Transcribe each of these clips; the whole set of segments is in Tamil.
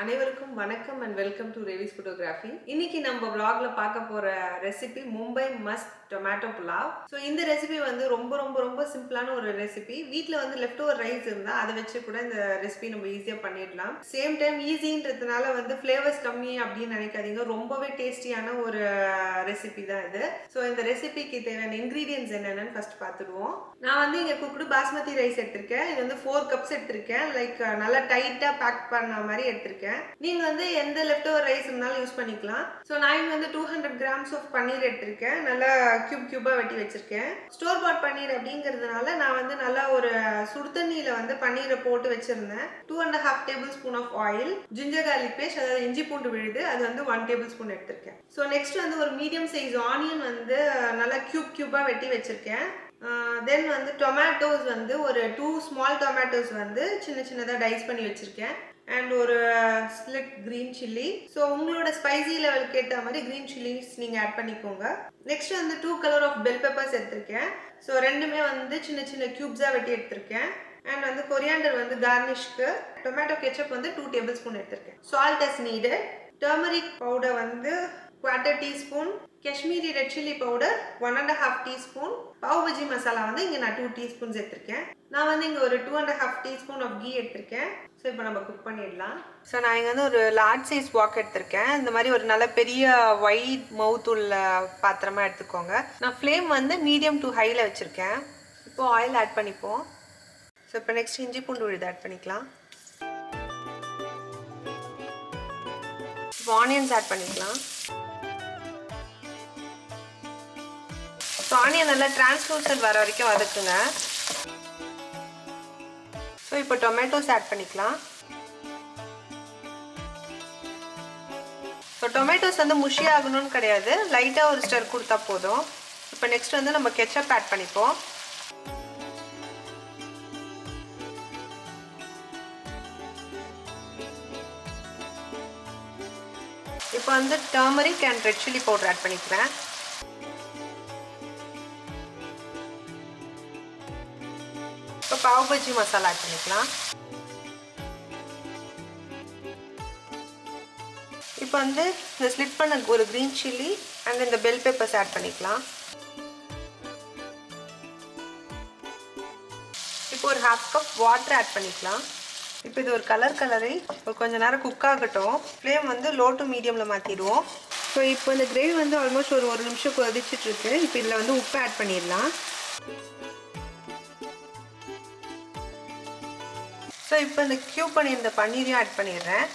அனைவருக்கும் வணக்கம் and welcome to Revis photography இன்னைக்கு நம்ம vlogல பார்க்க போற recipe Mumbai must tomato pulao so இந்த ரெசிபி வந்து ரொம்ப ரொம்ப ரொம்ப சிம்பிளான ஒரு ரெசிபி வீட்டில் வந்து லெஃப்ட் ஓவர் ரைஸ் இருந்தால் அதை வச்சு கூட இந்த ரெசிபி நம்ம ஈஸியாக பண்ணிடலாம். சேம் டைம் ஈஸின்றதுனால வந்து ஃப்ளேவர்ஸ் கம்மி அப்படின்னு நினைக்காதீங்க. ரொம்பவே டேஸ்டியான ஒரு ரெசிபி தான் இது. ஸோ இந்த ரெசிபிக்கு தேவையான இன்க்ரீடியன்ஸ் என்னென்னு ஃபஸ்ட் பார்த்துடுவோம். நான் வந்து இங்கே குக்குடு பாஸ்மதி ரைஸ் எடுத்திருக்கேன். இது வந்து ஃபோர் கப்ஸ் எடுத்திருக்கேன். லைக் நல்லா டைட்டாக பேக் பண்ண மாதிரி எடுத்திருக்கேன். நீங்கள் வந்து எந்த லெஃப்ட் ஓவர் ரைஸ் இருந்தாலும் யூஸ் பண்ணிக்கலாம். ஸோ நான் இங்கே வந்து two hundred grams of paneer எடுத்திருக்கேன். நல்லா க்யூப் க்யூபாக வெட்டி வச்சுருக்கேன். ஸ்டோர் பாட் பன்னீர் அப்படிங்கிறதுனால நான் வந்து நல்லா ஒரு சுடு தண்ணியில் வந்து பன்னீரை போட்டு வச்சிருந்தேன். Two and half tablespoon of oil ginger garlic paste அதாவது இஞ்சி பூண்டு விழுது அது வந்து ஒன் டேபிள் ஸ்பூன் எடுத்திருக்கேன். ஸோ நெக்ஸ்ட் வந்து ஒரு மீடியம் சைஸ் ஆனியன் வந்து நல்லா க்யூப் க்யூபாக வெட்டி வச்சுருக்கேன். தென் வந்து டொமேட்டோஸ் வந்து ஒரு டூ ஸ்மால் டொமேட்டோஸ் வந்து சின்ன சின்னதாக டைஸ் பண்ணி வச்சுருக்கேன். அண்ட் ஒரு ஸ்லிட் க்ரீன் சில்லி ஸோ உங்களோட ஸ்பைசி லெவலுக்கு ஏற்ற மாதிரி க்ரீன் சில்லிஸ் நீங்கள் ஆட் பண்ணிக்கோங்க. நெக்ஸ்ட் வந்து two colour of bell peppers எடுத்திருக்கேன். ஸோ ரெண்டுமே வந்து சின்ன சின்ன க்யூப்ஸாக வெட்டி எடுத்திருக்கேன். அண்ட் வந்து கொரியாண்டர் வந்து கார்னிஷ்க்கு டொமேட்டோ கெச்சப் வந்து டூ டேபிள் ஸ்பூன் எடுத்திருக்கேன். Salt as need turmeric powder வந்து quarter teaspoon Kashmiri red chilli powder one and half teaspoon pav bhaji masala வந்து இங்கே நான் டூ டீஸ்பூன்ஸ் எடுத்திருக்கேன். நான் வந்து இங்கே ஒரு two and half teaspoon of ghee எடுத்திருக்கேன். ஸோ இப்போ நம்ம குக் பண்ணிடலாம். ஸோ நான் இங்கே வந்து ஒரு லார்ஜ் சைஸ் வாக் எடுத்திருக்கேன். இந்த மாதிரி ஒரு நல்ல பெரிய ஒயிட் மவுத் உள்ள பாத்திரமாக எடுத்துக்கோங்க. நான் ஃப்ளேம் வந்து மீடியம் டு ஹையில் வச்சுருக்கேன். இப்போ ஆயில் ஆட் பண்ணிப்போம். ஸோ இப்போ நெக்ஸ்ட் இஞ்சி பூண்டு விழுது ஆட் பண்ணிக்கலாம். இப்போ ஆனியன்ஸ் ஆட் பண்ணிக்கலாம். ஸோ ஆனியன் நல்லா டிரான்ஸ்லூசன்ட் வர வரைக்கும் வதக்குங்க. ஸோ இப்போ டொமேட்டோஸ் ஆட் பண்ணிக்கலாம். ஸோ டொமேட்டோஸ் வந்து முஷி ஆகணும்னு கிடையாது. லைட்டாக ஒரு ஸ்டர் கொடுத்தா போதும். இப்போ நெக்ஸ்ட் வந்து நம்ம கெச்சப் ஆட் பண்ணிப்போம். இப்போ வந்து turmeric and red chilli powder add பண்ணிக்கிறேன். பஜ்ஜி மசாலா ஆட் பண்ணிக்கலாம். இப்போ வந்து இந்த ஸ்லிட் பண்ண ஒரு க்ரீன் சில்லி அண்ட் இந்த பெல் பேப்பர்ஸ் ஆட் பண்ணிக்கலாம். இப்போ ஒரு ஹாஃப் கப் வாட்டர் ஆட் பண்ணிக்கலாம். இப்போ இது ஒரு கலர் கலரை ஒரு கொஞ்ச நேரம் குக் ஆகட்டும். ஃப்ளேம் வந்து லோ டு மீடியமில் மாற்றிடுவோம் ஸோ இப்போ இந்த கிரேவி வந்து ஆல்மோஸ்ட் ஒரு ஒரு நிமிஷம் குதிச்சிட்டுருக்கு இப்போ இதில் வந்து உப்பு ஆட் பண்ணிடலாம். ஸோ இப்போ இந்த க்யூ பண்ணியிருந்த பன்னீரையும் ஆட் பண்ணிடுறேன்.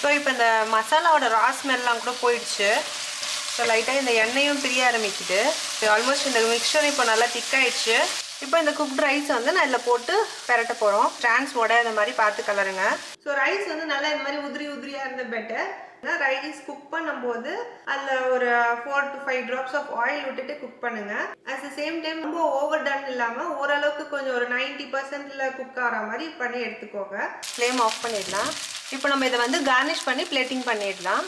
ஸோ இப்போ இந்த மசாலாவோட ரா ஸ்மெல்லாம் கூட போயிடுச்சு. ஸோ லைட்டாக இந்த எண்ணெயும் பிரிய ஆரம்பிக்குது. ஆல்மோஸ்ட் இந்த மிக்சர் இப்போ நல்லா திக்காயிடுச்சு இப்போ இந்த குக்ட் ரைஸ் வந்து நான் இதில் போட்டு பெரட்ட போகிறோம் ட்ரான்ஸ் உடையாத மாதிரி பார்த்து கலருங்க. ஸோ ரைஸ் வந்து நல்லா இந்த மாதிரி உதிரி உதிரியாக இருந்த பெட்டர் ரைஸ் குக் பண்ணும்போது அதில் ஒரு four to five drops of oil விட்டுட்டு குக் பண்ணுங்க. அட் த சேம் டைம் ரொம்ப ஓவர் டன் இல்லாமல் ஓரளவுக்கு கொஞ்சம் ஒரு நைன்டி பர்சன்ட்ல குக் ஆகிற மாதிரி பண்ணி எடுத்துக்கோங்க. ஃப்ளேம் ஆஃப் பண்ணிடலாம். இப்போ நம்ம இதை வந்து கார்னிஷ் பண்ணி பிளேட்டிங் பண்ணிடலாம்.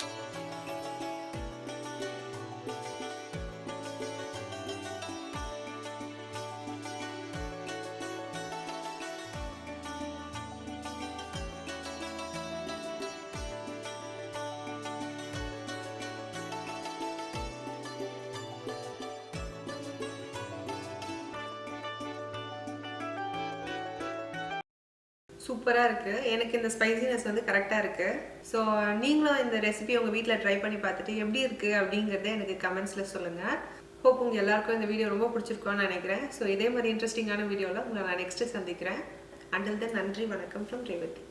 சூப்பராக இருக்குது எனக்கு இந்த ஸ்பைசினஸ் வந்து கரெக்டாக இருக்குது ஸோ நீங்களும் இந்த ரெசிபி உங்கள் வீட்டில் ட்ரை பண்ணி பார்த்துட்டு எப்படி இருக்குது அப்படிங்கிறத எனக்கு கமெண்ட்ஸில் சொல்லுங்கள் ஹோப் உங்கள் எல்லாருக்கும் இந்த வீடியோ ரொம்ப பிடிச்சிருக்கோன்னு நினைக்கிறேன். ஸோ இதே மாதிரி இன்ட்ரெஸ்டிங்கான வீடியோவில் உங்களை நான் நெக்ஸ்ட்டு சந்திக்கிறேன். அண்டில் தென் நன்றி வணக்கம் ஃப்ரம் ரேவதி.